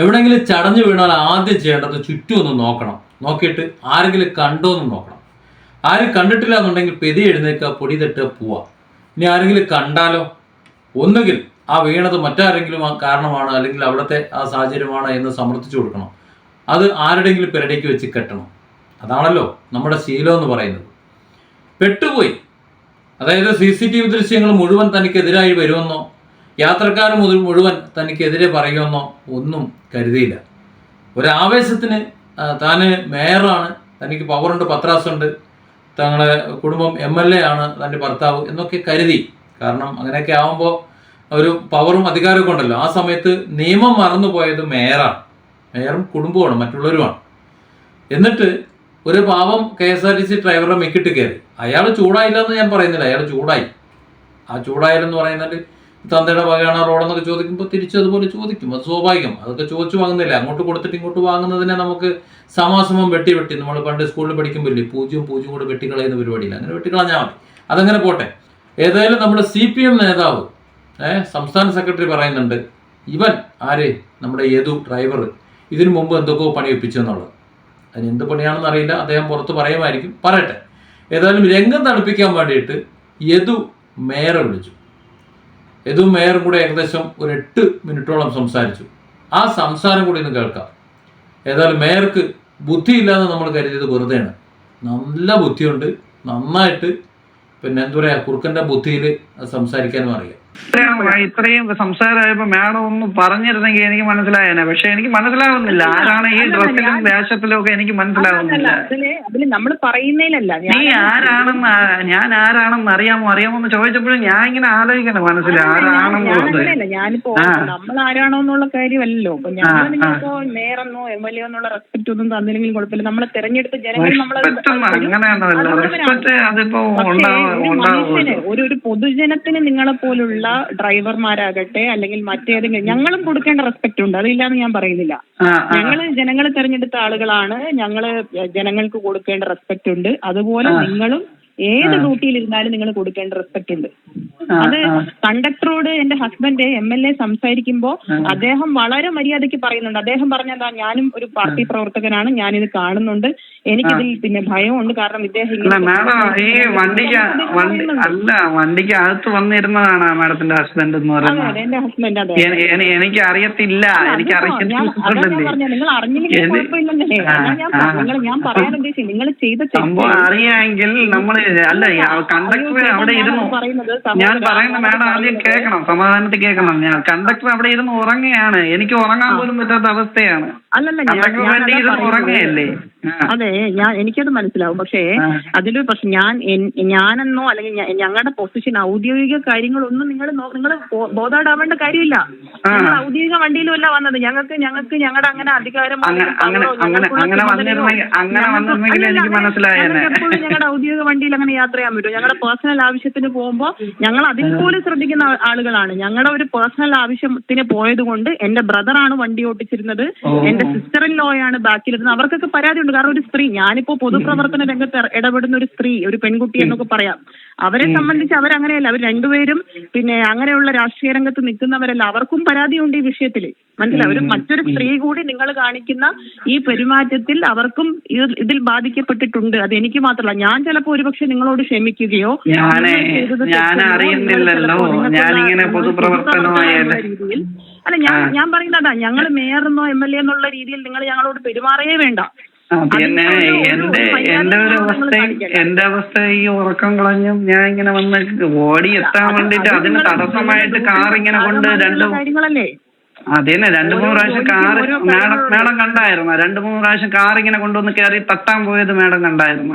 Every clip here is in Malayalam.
എവിടെയെങ്കിലും ചടഞ്ഞു വീണാൽ ആദ്യം ചെയ്യേണ്ടത് ചുറ്റും ഒന്ന് നോക്കണം. നോക്കിയിട്ട് ആരെങ്കിലും കണ്ടോ എന്ന് നോക്കണം. ആരും കണ്ടിട്ടില്ല എന്നുണ്ടെങ്കിൽ പെതി എഴുന്നേക്കുക പൊടി തട്ടുക പോവാ ഇനി ആരെങ്കിലും കണ്ടാലോ? ഒന്നുകിൽ ആ വീണത് മറ്റാരെങ്കിലും കാരണമാണ് അല്ലെങ്കിൽ അവിടുത്തെ ആ സാഹചര്യമാണ് എന്ന് സമർത്ഥിച്ചു കൊടുക്കണം. അത് ആരുടെയെങ്കിലും പെരടേക്ക് വെച്ച് കെട്ടണം. അതാണല്ലോ നമ്മുടെ ശീലം എന്ന് പറയുന്നത്. പെട്ടുപോയി. അതായത് സി സി ടി വി ദൃശ്യങ്ങൾ മുഴുവൻ തനിക്കെതിരായി വരുമെന്നോ യാത്രക്കാർ മുതൽ മുഴുവൻ തനിക്കെതിരെ പറയുമെന്നോ ഒന്നും കരുതിയില്ല. ഒരാവേശത്തിന് താന് മേയറാണ് തനിക്ക് പവറുണ്ട് പത്രാസുണ്ട് തങ്ങളെ കുടുംബം എം എൽ എ ആണ് തന്റെ ഭർത്താവ് എന്നൊക്കെ കരുതി. കാരണം അങ്ങനെയൊക്കെ ആവുമ്പോൾ ഒരു പവറും അധികാരമൊക്കെ ഉണ്ടല്ലോ. ആ സമയത്ത് നിയമം മറന്നുപോയത് മേയറാണ്. മേയറും കുടുംബമാണ് മറ്റുള്ളവരുമാണ്. എന്നിട്ട് ഒരു പാവം K S R T C ഡ്രൈവറുടെ മെക്കിട്ട് കയറി. അയാൾ ചൂടായില്ല എന്ന് ഞാൻ പറയുന്നില്ല. അയാൾ ചൂടായി. ആ ചൂടായാലെന്ന് പറയുന്നത് തന്തയുടെ വകയാണ് റോഡെന്നൊക്കെ ചോദിക്കുമ്പോൾ തിരിച്ചു അതുപോലെ ചോദിക്കും. അത് സ്വാഭാവികം. അതൊക്കെ ചോദിച്ചു വാങ്ങുന്നില്ല. അങ്ങോട്ട് കൊടുത്തിട്ട് ഇങ്ങോട്ട് വാങ്ങുന്നതിനെ നമുക്ക് സമാസമം വെട്ടി വെട്ടി. നമ്മൾ പണ്ട് സ്കൂളിൽ പഠിക്കുമ്പോൾ ഇല്ലേ പൂജ്യം പൂജ്യം കൂടെ വെട്ടിക്കളയുന്ന പരിപാടിയില്ല. അങ്ങനെ വെട്ടിക്കളഞ്ഞാൽ മതി. അതങ്ങനെ പോട്ടെ. ഏതായാലും നമ്മുടെ സി പി എം നേതാവ് സംസ്ഥാന സെക്രട്ടറി പറയുന്നുണ്ട് ഇവൻ ആര്? നമ്മുടെ യദു ഡ്രൈവർ? ഇതിനു മുമ്പ് എന്തൊക്കെയോ പണി ഒപ്പിച്ചു എന്നുള്ളത്. അതിന് എന്ത് പണിയാണെന്ന് അറിയില്ല. അദ്ദേഹം പുറത്ത് പറയുമായിരിക്കും. പറയട്ടെ. ഏതായാലും രംഗം തണുപ്പിക്കാൻ വേണ്ടിയിട്ട് യദു മേയറെ വിളിച്ചു. യദു മേയർ കൂടെ ഏകദേശം ഒരു എട്ട് മിനിറ്റോളം സംസാരിച്ചു. ആ സംസാരം കൂടി ഇന്ന് കേൾക്കാം. ഏതായാലും മേയർക്ക് ബുദ്ധിയില്ലാതെ നമ്മൾ കരുതിയത് വെറുതെയാണ്. നല്ല ബുദ്ധിയുണ്ട് നന്നായിട്ട്. പിന്നെ എന്താ പറയുക കുറുക്കന്റെ ബുദ്ധിയിൽ സംസാരിക്കാനും അറിയാം. ഇത്രയും സംസാരമായപ്പോ മാഡം ഒന്ന് പറഞ്ഞിരുന്നെങ്കിൽ എനിക്ക് മനസ്സിലായേനെ. പക്ഷെ എനിക്ക് മനസ്സിലാവുന്നില്ല. ആരാണ് ഈ ഡ്രസ്സിലും വേഷത്തിലും ഒക്കെ എനിക്ക് മനസ്സിലാവുന്നില്ല. അതിൽ നമ്മൾ പറയുന്നതിലല്ല നീ ആരാണെന്ന് ഞാൻ ആരാണെന്ന് അറിയാമോ? അറിയാമോ എന്ന് ചോദിച്ചപ്പോഴും ഞാൻ ഇങ്ങനെ ആലോചിക്കണം മനസ്സിൽ ആരാണെന്നുള്ളത് ഞാനിപ്പോ നമ്മൾ ആരാണോ എന്നുള്ള കാര്യമല്ലല്ലോ. അപ്പൊ ആ. നിങ്ങളിപ്പോ മേയറെന്നോ എം എൽ എ എന്നുള്ള റെസ്പെക്ട് ഒന്നും തന്നില്ലെങ്കിലും കുഴപ്പമില്ല. നമ്മളെ തെരഞ്ഞെടുത്ത ജനങ്ങൾ നമ്മളെ ഒരു പൊതുജനത്തിന് നിങ്ങളെ പോലുള്ള ഡ്രൈവർമാരാകട്ടെ അല്ലെങ്കിൽ മറ്റേതെങ്കിലും ഞങ്ങളും കൊടുക്കേണ്ട റെസ്പെക്ട് ഉണ്ട്. അതില്ലാന്ന് ഞാൻ പറയുന്നില്ല. ഞങ്ങൾ ജനങ്ങൾ തെരഞ്ഞെടുത്ത ആളുകളാണ്. ഞങ്ങൾ ജനങ്ങൾക്ക് കൊടുക്കേണ്ട റെസ്പെക്ട് ഉണ്ട്. അതുപോലെ നിങ്ങളും ഏത് ഡ്യൂട്ടിയിൽ ഇരുന്നാലും നിങ്ങൾ കൊടുക്കേണ്ട റെസ്പെക്ട് ഉണ്ട്. അത് കണ്ടക്ടറോട് എന്റെ ഹസ്ബൻഡ് എം എൽ എ സംസാരിക്കുമ്പോ അദ്ദേഹം വളരെ മര്യാദയ്ക്ക് പറയുന്നുണ്ട്. അദ്ദേഹം പറഞ്ഞെന്താ ഞാനും ഒരു പാർട്ടി പ്രവർത്തകനാണ് ഞാനിത് കാണുന്നുണ്ട്. എനിക്കിതിൽ പിന്നെ ഭയമുണ്ട്. കാരണം ഇദ്ദേഹം ഈ വണ്ടിക്ക് വണ്ടി അല്ല വണ്ടിക്ക് അകത്ത് വന്നിരുന്നതാണ് മാഡത്തിന്റെ ഹസ്ബൻഡ് എന്ന് പറയുന്നത്. എനിക്ക് അറിയത്തില്ല എനിക്ക് അറിയത്തില്ല സംഭവം അറിയാമെങ്കിൽ നമ്മൾ അല്ല കണ്ടക്ടർ അവിടെ ഇരുന്നു. ഞാൻ പറയുന്നത് മാഡം ആദ്യം കേൾക്കണം സമാധാനത്തിൽ കേൾക്കണം. ഞാൻ കണ്ടക്ടർ അവിടെ ഇരുന്ന് ഉറങ്ങുകയാണ്. എനിക്ക് ഉറങ്ങാൻ പോലും പറ്റാത്ത അവസ്ഥയാണ്. അല്ലല്ല ഞാൻ. അതെ ഞാൻ എനിക്കത് മനസ്സിലാവും. പക്ഷേ അതിലൊരു അതിൽ പക്ഷെ ഞാൻ ഞാനെന്നോ അല്ലെങ്കിൽ ഞങ്ങളുടെ പൊസിഷൻ ഔദ്യോഗിക കാര്യങ്ങളൊന്നും നിങ്ങൾ നിങ്ങൾ ബോധാടാവേണ്ട കാര്യമില്ല. ഞങ്ങൾ ഔദ്യോഗിക വണ്ടിയിലും അല്ല വന്നത്. ഞങ്ങൾക്ക് ഞങ്ങൾക്ക് ഞങ്ങളുടെ അങ്ങനെ അധികാരം ഞങ്ങളുടെ ഔദ്യോഗിക വണ്ടിയിൽ അങ്ങനെ യാത്ര ചെയ്യാൻ പറ്റും. ഞങ്ങളുടെ പേഴ്സണൽ ആവശ്യത്തിന് പോകുമ്പോൾ ഞങ്ങൾ അതിൽ പോലും ശ്രദ്ധിക്കുന്ന ആളുകളാണ്. ഞങ്ങളുടെ ഒരു പേഴ്സണൽ ആവശ്യത്തിന് പോയത് കൊണ്ട് എന്റെ ബ്രദറാണ് വണ്ടി ഓട്ടിച്ചിരുന്നത്. എന്റെ സിസ്റ്റർ ഇൻ ലോ ആണ് ബാക്കിലിരുന്നത് അവർക്കൊക്കെ പരാതിയുണ്ട്. കാരണം ഒരു സ്ത്രീ ഞാനിപ്പോ പൊതുപ്രവർത്തന രംഗത്ത് ഇട- ഇടപെടുന്ന ഒരു സ്ത്രീ ഒരു പെൺകുട്ടി എന്നൊക്കെ പറയാം. അവരെ സംബന്ധിച്ച് അവരങ്ങനെയല്ല. അവർ രണ്ടുപേരും പിന്നെ അങ്ങനെയുള്ള രാഷ്ട്രീയ രംഗത്ത് നിൽക്കുന്നവരല്ല. അവർക്കും പരാതിയുണ്ട് ഈ വിഷയത്തിൽ മനസ്സിലായി? ഒരു മറ്റൊരു സ്ത്രീ കൂടി നിങ്ങൾ കാണിക്കുന്ന ഈ പെരുമാറ്റത്തിൽ അവർക്കും ഇതിൽ ബാധിക്കപ്പെട്ടിട്ടുണ്ട്. അത് എനിക്ക് മാത്രമല്ല. ഞാൻ ചിലപ്പോൾ ഒരുപക്ഷെ നിങ്ങളോട് ക്ഷമിക്കുകയോ ഞാൻ അറിയുന്നില്ലല്ലോ ഞാനിങ്ങനെ പൊതുപ്രവർത്തനമായ രീതിയിൽ അല്ല ഞാൻ ഞാൻ പറയുന്നതാ ഞങ്ങൾ മേയറെന്നോ എം എൽ എ എന്നുള്ള രീതിയിൽ നിങ്ങൾ ഞങ്ങളോട് പെരുമാറേ വേണ്ട. പിന്നെ എന്റെ എന്റെ ഒരു അവസ്ഥ. എന്റെ അവസ്ഥ ഈ ഉറക്കം കളഞ്ഞും ഞാൻ ഇങ്ങനെ വന്ന് ഓടി എത്താൻ വേണ്ടിട്ട് അത് അതിന് തടസ്സമായിട്ട് കാർ ഇങ്ങനെ കൊണ്ട് രണ്ടു കാര്യങ്ങളല്ലേ? അതന്നെ രണ്ട് മൂന്ന് പ്രാവശ്യം കാർ മാഡം. മാഡം കണ്ടായിരുന്നോ? രണ്ടു മൂന്ന് പ്രാവശ്യം കാർ ഇങ്ങനെ കൊണ്ടുവന്ന് കയറി തട്ടാൻ പോയത് മാഡം കണ്ടായിരുന്ന?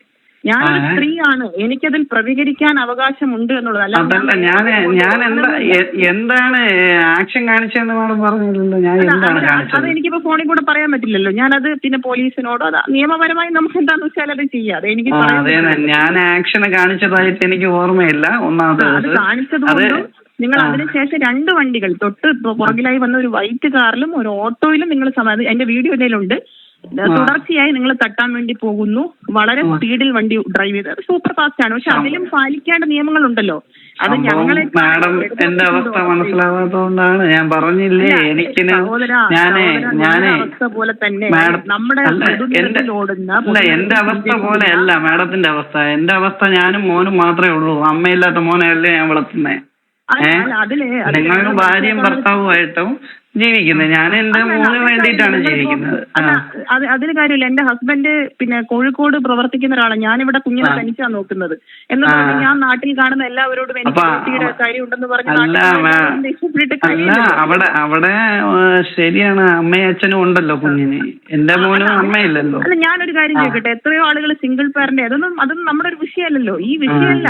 ഞാനൊരു. സ്ത്രീയാണ്. എനിക്കതിൽ പ്രതികരിക്കാൻ അവകാശമുണ്ട് എന്നുള്ളത്. അതല്ല ഞാൻ ഞാൻ എന്താ എന്താണ് ആക്ഷൻ കാണിച്ചതെന്ന് മാഡം പറഞ്ഞില്ലല്ലോ ഞാൻ എന്താണ് അത് കാണിച്ചത്? എനിക്കിപ്പോ ഫോണിൽ കൂടെ പറയാൻ പറ്റില്ലല്ലോ. ഞാനത് പിന്നെ പോലീസിനോടോ അത് നിയമപരമായി നമുക്ക് എന്താന്ന് വെച്ചാൽ അത് ചെയ്യാം. അത് എനിക്ക് ആ പറയാൻ അതെ ഞാൻ ആക്ഷൻ കാണിച്ചതായിട്ട് എനിക്ക് ഓർമ്മയില്ല. ഒന്നാമത്തെ ആ, അത് ദിവസം. നിങ്ങൾ ആ. അതിനുശേഷം രണ്ട് വണ്ടികൾ തൊട്ട് പുറകിലായി വന്ന ഒരു വൈറ്റ് കാറിലും ഒരു ഓട്ടോയിലും നിങ്ങൾ സമ- എന്റെ വീഡിയോ ഇതിലുണ്ട്. തുടർച്ചയായി നിങ്ങൾ തട്ടാൻ വേണ്ടി പോകുന്നു. വളരെ സ്പീഡിൽ വണ്ടി ഡ്രൈവ് ചെയ്ത്. സൂപ്പർ ഫാസ്റ്റ് ആണ്. പക്ഷെ അതിലും പാലിക്കേണ്ട നിയമങ്ങളുണ്ടല്ലോ. അത് ഞങ്ങളെ മാഡം എന്റെ അവസ്ഥ മനസ്സിലാവാത്തതുകൊണ്ടാണ് ഞാൻ പറഞ്ഞില്ലേ? എനിക്ക് ഞാനേ ഞാനേ പോലെ തന്നെ നമ്മുടെ എന്റെ അവസ്ഥ പോലെ അല്ല മാഡത്തിന്റെ അവസ്ഥ. എന്റെ അവസ്ഥ ഞാനും മോനും മാത്രമേ ഉള്ളൂ. അമ്മയില്ലാത്ത മോനെയല്ലേ ഞാൻ വളർത്തുന്നേ? അല്ല, ഭാര്യയും നിങ്ങൾ ഭർത്താവുമായിട്ടും ജീവിക്കുന്നത് ഞാൻ എന്റെ മോന് വേണ്ടിയിട്ടാണ് ജീവിക്കുന്നത്? അത് അതിന് കാര്യമില്ല. എന്റെ ഹസ്ബൻഡ് പിന്നെ കോഴിക്കോട് പ്രവർത്തിക്കുന്ന ഒരാളാണ് ഞാനിവിടെ കുഞ്ഞിനെ തനിച്ചാ നോക്കുന്നത്. എന്ന് ആ. ഞാൻ നാട്ടിൽ കാണുന്ന എല്ലാവരോടും എനിക്ക് പറഞ്ഞ് അവിടെ അവിടെ ശരിയാണ്. അമ്മയും അച്ഛനും ഉണ്ടല്ലോ കുഞ്ഞിന്. എന്റെ മോനും അമ്മയില്ലല്ലോ. അല്ല ഞാനൊരു കാര്യം ചോദിക്കട്ടെ. എത്രയോ ആളുകൾ സിംഗിൾ പാരന്റ് അതൊന്നും അതൊന്നും നമ്മുടെ ഒരു വിഷയമല്ലല്ലോ. ഈ വിഷയമല്ല.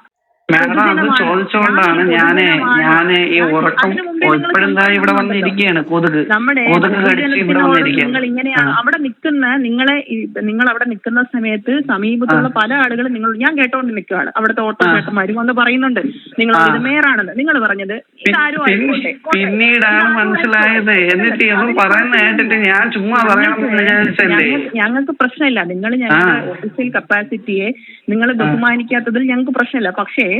മാഡം അത് ചോദിച്ചുകൊണ്ടാണ് ഞാൻ ഞാൻ ഈ ഉറക്കം ദാ ഇവിടെ വന്നിരിക്കുകയാണ്. കൊതുക്. നമ്മുടെ കൊതുക് കടിച്ച് ഇവിടെ നിങ്ങൾ വന്നിരിക്കുകയാണ്. ഇങ്ങനെയാണ് അവിടെ നിൽക്കുന്ന നിങ്ങളെ ഈ- നിങ്ങൾ അവിടെ നിൽക്കുന്ന സമയത്ത് സമീപത്തുള്ള പല ആളുകളും നിങ്ങൾ ഞാൻ കേട്ടോണ്ട് നിൽക്കുകയാണ്. അവിടുത്തെ ഓട്ടോ ചേട്ടന്മാരും വന്ന് പറയുന്നുണ്ട്. നിങ്ങൾ ആ. നിങ്ങൾ പറഞ്ഞത് ഇതാരും പിൻ- ആയിക്കോട്ടെ. പിന്നീടാണ് മനസ്സിലായത്. എന്നിട്ട് ഇതും പറയുന്ന കേട്ടിട്ട് ഞാൻ ചുമ്മാ പറയണമെന്ന് വിചാരിച്ചല്ലേ? ഞങ്ങ- ഞങ്ങൾക്ക് പ്രശ്നമില്ല. നിങ്ങൾ ഞങ്ങളുടെ ഓഫീസിൽ കപ്പാസിറ്റിയെ നിങ്ങൾ ബഹുമാനിക്കാത്തതിൽ ഞങ്ങൾക്ക് പ്രശ്നമില്ല. പക്ഷേ.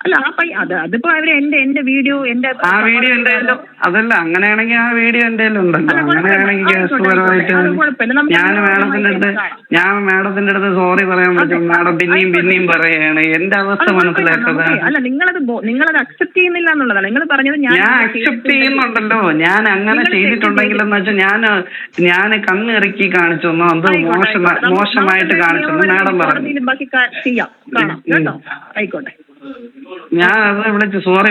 അല്ല ആ പൈ അത് അതിപ്പോ അവർ എന്റെ എന്റെ വീഡിയോ എന്റെ ആ വീഡിയോ എന്തായാലും അതല്ല അങ്ങനെയാണെങ്കിൽ ആ വീഡിയോ എന്റെ ഉണ്ടല്ലോ. അങ്ങനെയാണെങ്കിൽ കേസുപരമായിട്ട് ഞാൻ മാഡത്തിന്റെ അടുത്ത് ഞാൻ മാഡത്തിന്റെ അടുത്ത് സോറി പറയാൻ പറ്റും. മാഡം പിന്നെയും പിന്നെയും പറയാണ്. എന്റെ അവസ്ഥ മനസ്സിലാക്കതാണ് അല്ല നിങ്ങളത് നിങ്ങളത് അക്സെപ്റ്റ് ചെയ്യുന്നില്ല എന്നുള്ളതാണ്. നിങ്ങൾ പറഞ്ഞത് ഞാൻ അക്സെപ്റ്റ് ചെയ്യുന്നുണ്ടല്ലോ. ഞാൻ അങ്ങനെ എന്ന് വെച്ചാൽ ഞാൻ ഞാൻ കണ്ണിറക്കി കാണിച്ചൊന്നോ അത് മോശമായിട്ട് കാണിച്ചു. കാണിച്ചെന്ന് മാഡം പറഞ്ഞു. ബാക്കി ചെയ്യാം. കാണാം. കേട്ടോ? ആയിക്കോട്ടെ. ഞാൻ അത് വിളിച്ച് സോറി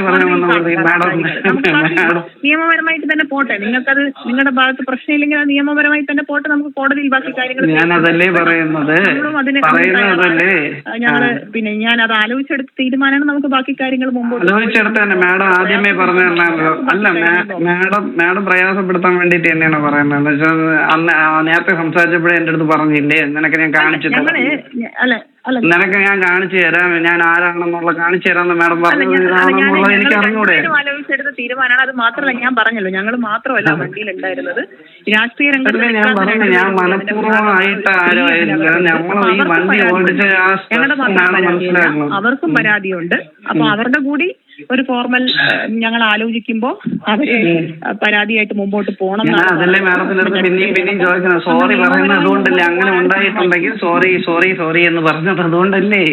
നിയമപരമായിട്ട് തന്നെ പോട്ടെ. നിങ്ങൾക്കത് നിങ്ങളുടെ ഭാഗത്ത് പ്രശ്നമില്ലെങ്കിൽ നിയമപരമായി തന്നെ പോട്ടെ. നമുക്ക് കോടതിയിൽ ബാക്കി കാര്യങ്ങൾ ഞാൻ അതല്ലേ പറയുന്നത്. ഞങ്ങൾ പിന്നെ ഞാൻ അത് ആലോചിച്ചെടുത്ത് തീരുമാനമാണ് നമുക്ക് ബാക്കി കാര്യങ്ങൾ മുമ്പോട്ട് മാഡം ആദ്യമേ പറഞ്ഞു അല്ല മാഡം മാഡം പ്രയാസപ്പെടുത്താൻ വേണ്ടിട്ട് തന്നെയാണ് പറയുന്നത്. അന്ന് നേരത്തെ സംസാരിച്ചപ്പോഴേ എന്റെ അടുത്ത് പറഞ്ഞില്ലേ? നിനക്ക് ഞാൻ കാണിച്ചു അല്ല നിനക്ക് ഞാൻ കാണിച്ചു തരാം. ഞാൻ ആരാണെന്നുള്ള കാണിച്ചു തരാമെന്ന് മാഡം ഇതാണെന്നുള്ളത് എനിക്ക് ഞങ്ങൾ അറിഞ്ഞൂടെ ആലോചിച്ചെടുത്ത തീരുമാനമാണ്. അത് മാത്രമല്ല ഞാൻ പറഞ്ഞല്ലോ ഞങ്ങൾ മാത്രമല്ല വണ്ടിയിൽ ഉണ്ടായിരുന്നത് രാഷ്ട്രീയ രംഗത്ത് ഞാൻ പറഞ്ഞു ഞാൻ മനഃപൂർവമായിട്ട് ആരും ആയില്ല നമ്മൾ ഈ വണ്ടി. ഓടിച്ച അവർക്കും പരാതിയുണ്ട്. അപ്പൊ അവരുടെ കൂടി ഒരു ഫോർമൽ ഞങ്ങൾ ആലോചിക്കുമ്പോ അവർ പരാതിയായിട്ട് മുമ്പോട്ട് പോകണം അതല്ലേ മാഡത്തിന്റെ അടുത്ത് പിന്നെയും പിന്നെയും ചോദിക്കുന്നത്. സോറി പറയുന്നത് അതുകൊണ്ടല്ലേ അങ്ങനെ ഉണ്ടായിട്ടുണ്ടെങ്കിൽ സോറി സോറി സോറി എന്ന് പറഞ്ഞത് അതുകൊണ്ടല്ലേ?